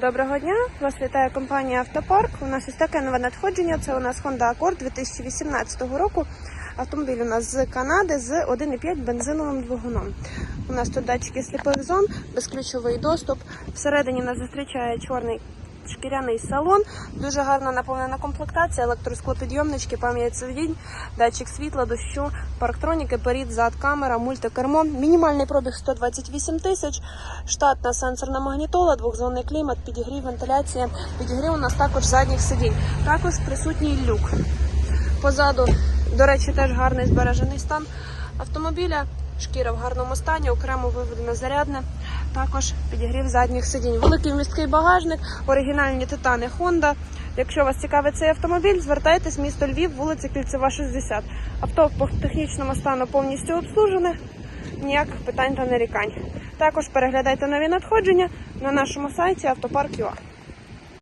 Доброго дня! Вас вітає компанія Автопарк. У нас ось таке нове надходження. Це у нас Honda Accord 2018 року. Автомобіль у нас з Канади з 1,5 бензиновим двигуном. У нас тут датчики сліпих зон, безключовий доступ. Всередині нас зустрічає чорний шкіряний салон, дуже гарно наповнена комплектація, електросклопідйомнички, пам'ять сидінь, датчик світла, дощу, парктроніки, перед, зад, камера, мультикермо. Мінімальний пробіг 128 тисяч, штатна сенсорна магнітола, двохзонний клімат, підігрів, вентиляція. Підігрів у нас також задніх сидінь. Також присутній люк. Позаду, до речі, теж гарний збережений стан автомобіля. Шкіра в гарному стані, окремо виведено зарядне. Також підігрів задніх сидінь. Великий місткий багажник, оригінальні титани Honda. Якщо вас цікавить цей автомобіль, звертайтесь місто Львів, вулиця Кільцева, 60. Авто по технічному стану повністю обслужене. Ніяких питань та нарікань. Також переглядайте нові надходження на нашому сайті автопарк.ua.